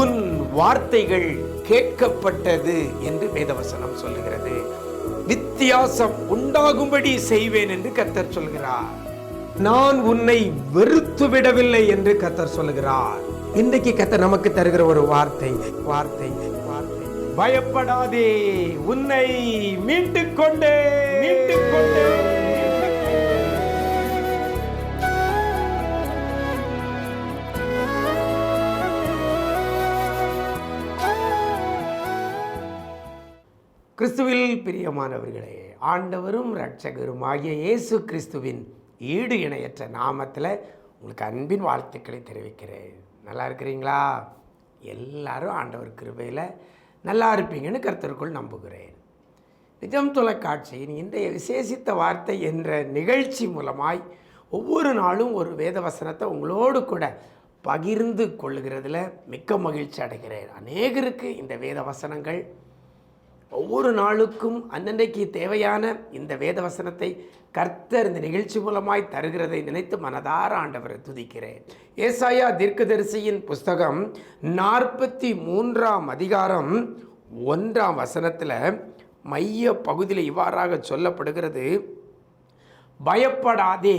உன் வார்த்தைகள் கேட்கப்பட்டது என்று வேதவசனம் சொல்லுகிறது. வித்தியாசம் உண்டாகும்படி செய்வேன் என்று கத்தர் சொல்கிறார். நான் உன்னை வெறுத்து விடவில்லை என்று கத்தர் சொல்லுகிறார். இன்றைக்கு கத்தர் நமக்கு தருகிற ஒரு வார்த்தை வார்த்தை வார்த்தை. பயப்படாதே உன்னை மீண்டு கொண்டே மீண்டு கொண்டே கிறிஸ்துவில் பிரியமானவர்களே ஆண்டவரும் இரட்சகரும் ஆகிய இயேசு கிறிஸ்துவின் ஈடு இணையற்ற நாமத்தில் உங்களுக்கு அன்பின் வாழ்த்துக்களை தெரிவிக்கிறேன். நல்லா இருக்கிறீங்களா? எல்லாரும் ஆண்டவர் கிருபையில் நல்லா இருப்பீங்கன்னு கருத்தருக்குள் நம்புகிறேன். நிஜம் தொலைக்காட்சியின் இன்றைய விசேஷித்த வார்த்தை என்ற நிகழ்ச்சி மூலமாய் ஒவ்வொரு நாளும் ஒரு வேத வசனத்தை உங்களோடு கூட பகிர்ந்து கொள்ளுகிறதுல மிக்க மகிழ்ச்சி அடைகிறேன். அநேகருக்கு இந்த வேத வசனங்கள் ஒவ்வொரு நாளுக்கும் அன்னன்றைக்கு தேவையான இந்த வேத வசனத்தை கர்த்தர் இந்த நிகழ்ச்சி மூலமாய் தருகிறதை நினைத்து மனதார ஆண்டவரை துதிக்கிறேன். ஏசாயா தீர்க்கதரிசியின் புஸ்தகம் நாற்பத்தி மூன்றாம் அதிகாரம் ஒன்றாம் வசனத்தில் மைய பகுதியில் இவ்வாறாக சொல்லப்படுகிறது. பயப்படாதே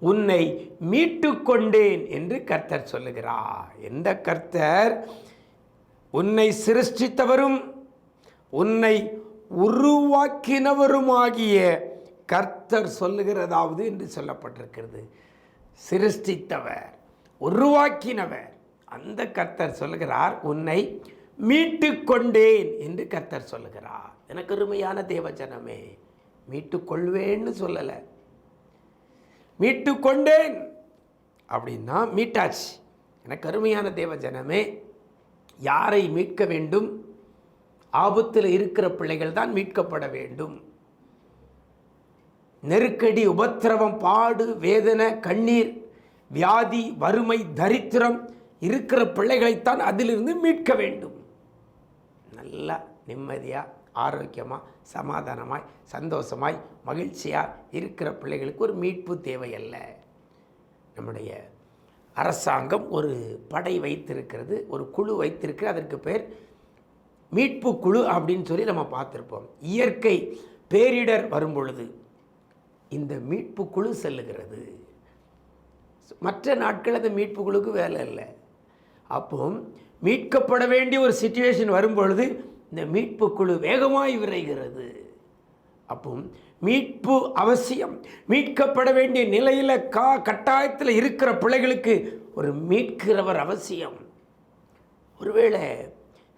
உன்னை மீட்டு கொண்டேன் என்று கர்த்தர் சொல்லுகிறார். எந்த கர்த்தர்? உன்னை சிருஷ்டித்தவரும் உன்னை உருவாக்கினவருமாகிய கர்த்தர் சொல்லுகிறதாவது என்று சொல்லப்பட்டிருக்கிறது. சிருஷ்டித்தவர் உருவாக்கினவர் அந்த கர்த்தர் சொல்லுகிறார் உன்னை மீட்டு கொண்டேன் என்று கர்த்தர் சொல்லுகிறார். எனக்கு அருமையான தேவஜனமே மீட்டு கொள்வேன்னு சொல்லலை. மீட்டு கொண்டேன் அப்படின்னா மீட்டாச்சு. எனக்கு அருமையான தேவஜனமே யாரை மீட்க வேண்டும்? ஆபத்தில் இருக்கிற பிள்ளைகள் தான் மீட்கப்பட வேண்டும். நெருக்கடி உபத்திரவம் பாடு வேதனை கண்ணீர் வியாதி வறுமை தரித்திரம் இருக்கிற பிள்ளைகளைத்தான் அதிலிருந்து மீட்க வேண்டும். நல்லா நிம்மதியாக ஆரோக்கியமாக சமாதானமாய் சந்தோஷமாய் மகிழ்ச்சியாக இருக்கிற பிள்ளைகளுக்கு ஒரு மீட்பு தேவையல்ல. நம்முடைய அரசாங்கம் ஒரு படை வைத்திருக்கிறது ஒரு குழு வைத்திருக்கிறது அதற்கு பேர் மீட்பு குழு அப்படின்னு சொல்லி நம்ம பார்த்துருப்போம். இயற்கை பேரிடர் வரும் பொழுது இந்த மீட்பு குழு செல்லுகிறது. மற்ற நாட்கள் அந்த மீட்பு குழுக்கு வேலை இல்லை. அப்போ மீட்கப்பட வேண்டிய ஒரு சுச்சுவேஷன் வரும்பொழுது இந்த மீட்பு குழு வேகமாய் விரைகிறது. அப்போ மீட்பு அவசியம். மீட்கப்பட வேண்டிய நிலையில் கா கட்டாயத்தில் இருக்கிற பிள்ளைகளுக்கு ஒரு மீட்கிறவர் அவசியம். ஒருவேளை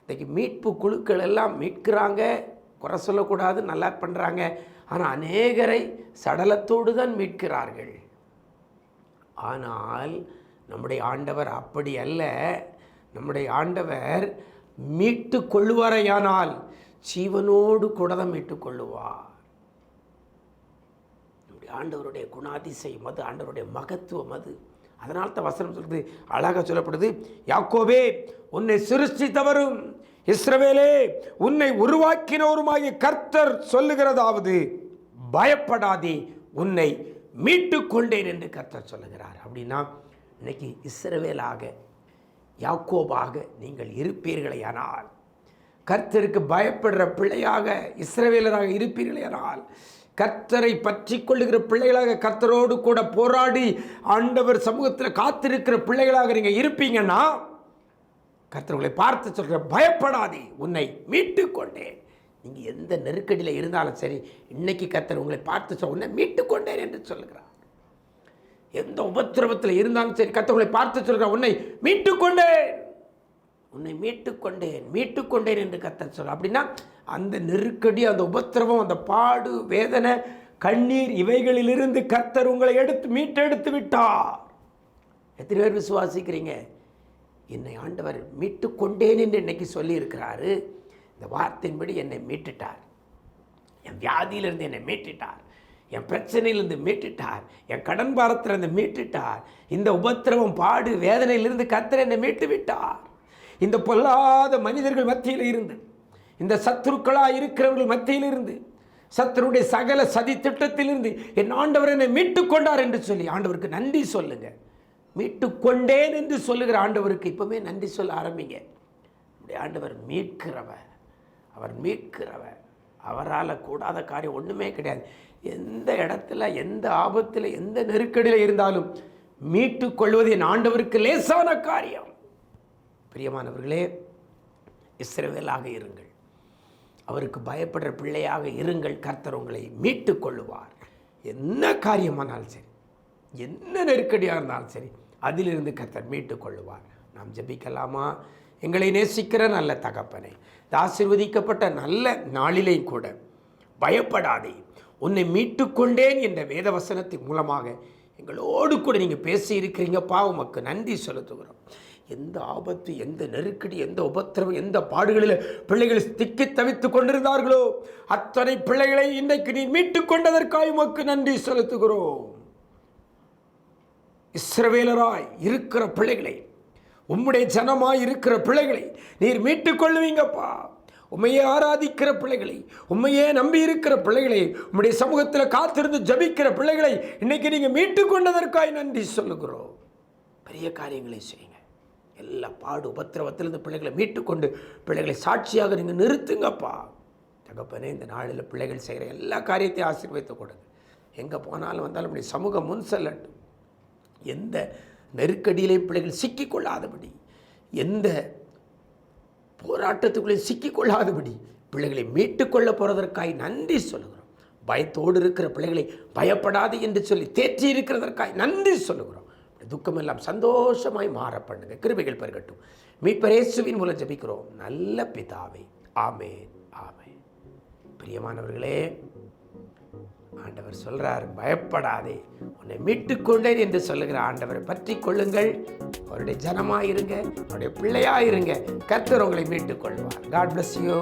இன்றைக்கி மீட்பு குழுக்கள் எல்லாம் மீட்கிறாங்க. குறை சொல்லக்கூடாது நல்லா பண்ணுறாங்க ஆனால் அநேகரை சடலத்தோடு தான் மீட்கிறார்கள். ஆனால் நம்முடைய ஆண்டவர் அப்படி அல்ல. நம்முடைய ஆண்டவர் மீட்டு கொள்ளுவாரையானால் ஜீவனோடு கூட தான் மீட்டு கொள்ளுவார். நம்முடைய ஆண்டவருடைய குணாதிசயம் அது ஆண்டவருடைய மகத்துவம் அது. அதனால தான் வசனம் சொல்கிறது அழகாக சொல்லப்படுது. யாக்கோவே உன்னை சிருஷ்டித்தவரும் இஸ்ரவேலே உன்னை உருவாக்கினவருமாகிய கர்த்தர் சொல்லுகிறதாவது பயப்படாதே உன்னை மீட்டு கொண்டேன் என்று கர்த்தர் சொல்லுகிறார். அப்படின்னா இன்னைக்கு இஸ்ரவேலாக யாக்கோபாக நீங்கள் இருப்பீர்களேயானால் கர்த்தருக்கு பயப்படுற பிள்ளையாக இஸ்ரவேலராக இருப்பீர்களேயானால் கர்த்தரை பற்றி கொள்ளுகிற பிள்ளைகளாக கர்த்தரோடு கூட போராடி ஆண்டவர் சமூகத்தில் காத்திருக்கிற பிள்ளைகளாக நீங்கள் இருப்பீங்கன்னா கர்த்தர்களை பார்த்து சொல்கிற பயப்படாதே உன்னை மீட்டு கொண்டேன். நீங்கள் எந்த நெருக்கடியில் இருந்தாலும் சரி இன்னைக்கு கர்த்தர் உங்களை பார்த்து சொல் உன்னை மீட்டு கொண்டேன் என்று சொல்கிறார் எந்த உபத்திரவத்தில் இருந்தாலும் சரி கர்த்தர்களை பார்த்து சொல்கிறார் உன்னை மீட்டு கொண்டேன். உன்னை மீட்டுக்கொண்டேன் மீட்டுக்கொண்டேன் மீட்டு கொண்டேன் என்று கத்தர் சொல் அப்படின்னா அந்த நெருக்கடி அந்த உபத்திரவம் அந்த பாடு வேதனை கண்ணீர் இவைகளிலிருந்து கர்த்தர் உங்களை எடுத்து மீட்டெடுத்து விட்டார். எத்தனை பேர் விசுவாசிக்கிறீங்க? என்னை ஆண்டவர் மீட்டு கொண்டேன் என்று இன்னைக்கு சொல்லியிருக்கிறாரு. இந்த வார்த்தையின்படி என்னை மீட்டுட்டார். என் வியாதியிலிருந்து என்னை மீட்டுட்டார். என் பிரச்சனையிலிருந்து மீட்டுட்டார். என் கடன் பாரத்திலிருந்து மீட்டுட்டார். இந்த உபத்திரவம் பாடு வேதனையிலிருந்து கர்த்தர் என்னை மீட்டு விட்டார் இந்த பொல்லாத மனிதர்கள் மத்தியில் இருந்து இந்த சத்துருக்களாக இருக்கிறவர்கள் மத்தியில் இருந்து சத்துருடைய சகல சதி திட்டத்திலிருந்து என் ஆண்டவர் என்னை மீட்டு கொண்டார் என்று சொல்லி ஆண்டவருக்கு நன்றி சொல்லுங்க. மீட்டு கொண்டேன் என்று சொல்லுகிற ஆண்டவருக்கு இப்பவுமே நன்றி சொல்ல ஆரம்பிங்க. நம்முடைய ஆண்டவர் மீட்கிறவர். அவர் மீட்கிறவர். அவரால் கூடாத காரியம் ஒன்றுமே கிடையாது. எந்த இடத்துல எந்த ஆபத்தில் எந்த நெருக்கடியில் இருந்தாலும் மீட்டு கொள்வது என் ஆண்டவருக்கு லேசான காரியம். பிரியமானவர்களே இஸ்ரவேலாக இருங்கள். அவருக்கு பயப்படுற பிள்ளையாக இருங்கள். கர்த்தர் உங்களை மீட்டு கொள்ளுவார். என்ன காரியமானாலும் சரி என்ன நெருக்கடியாக இருந்தாலும் சரி அதிலிருந்து கர்த்தர் மீட்டு கொள்ளுவார். நாம் ஜெபிக்கலாமா? எங்களை நேசிக்கிற நல்ல தகப்பனை இந்த ஆசீர்வதிக்கப்பட்ட நல்ல நாளிலையும் கூட பயப்படாதே. உன்னை மீட்டு கொண்டேன் என்ற வேதவசனத்தின் மூலமாக எங்களோடு கூட நீங்கள் பேசி இருக்கிறீங்கப்பா உமக்கு நன்றி செலுத்துகிறோம். எந்த ஆபத்து எந்த நெருக்கடி எந்த உபத்திரவம் எந்த பாடுகளில் பிள்ளைகள் திக்கி தவித்து கொண்டிருந்தார்களோ அத்தனை பிள்ளைகளை இன்றைக்கு நீ மீட்டு கொண்டதற்காக உமக்கு நன்றி செலுத்துகிறோம். இஸ்ரவேலராய் இருக்கிற பிள்ளைகளை உம்முடைய ஜனமாய் இருக்கிற பிள்ளைகளை நீர் மீட்டுக் கொள்ளுவீங்கப்பா. உண்மையே ஆராதிக்கிற பிள்ளைகளை உண்மையே நம்பி இருக்கிற பிள்ளைகளை உம்முடைய சமூகத்தில் காத்திருந்து ஜபிக்கிற பிள்ளைகளை இன்னைக்கு நீங்கள் மீட்டு கொண்டதற்காய் நன்றி சொல்லுகிறோம். பெரிய காரியங்களை செய்யுங்க எல்லா பாடு உபத்திரவத்திலிருந்து பிள்ளைகளை மீட்டுக்கொண்டு பிள்ளைகளை சாட்சியாக நீங்கள் நிறுத்துங்கப்பா. தகப்பனே இந்த நாளில் பிள்ளைகள் செய்கிற எல்லா காரியத்தையும் ஆசீர்வதித்து கொடுங்க. எங்கே போனாலும் வந்தாலும் அப்படி சமூகம் முன் செல்லட்டும் எந்த நெருக்கடியிலையும் பிள்ளைகள் சிக்கிக்கொள்ளாதபடி எந்த போராட்டத்துக்குள்ளே சிக்கிக்கொள்ளாதபடி பிள்ளைகளை மீட்டுக்கொள்ள போகிறதற்காய் நன்றி சொல்லுகிறோம். பயத்தோடு இருக்கிற பிள்ளைகளை பயப்படாது என்று சொல்லி தேற்றி இருக்கிறதற்காய் நன்றி சொல்லுகிறோம். துக்கமெல்லாம் சந்தோஷமாய் மாற பண்ணுங்க. கிருபைகள் பெருகட்டும். மீட்பரேசுவின் மூலம் ஜெபிக்கிறோம். நல்ல பிதாவை. ஆமே ஆமே பிரியமானவர்களே ஆண்டவர் சொல்கிறார் பயப்படாதே. உன்னை மீட்டுக்கொண்டேன் என்று சொல்லுகிற ஆண்டவரை பற்றி கொள்ளுங்கள். அவருடைய ஜனமாயிருங்க அவருடைய பிள்ளையாயிருங்க கர்த்தர் உங்களை மீட்டுக் கொள்வார் காட் பிளஸ் யூ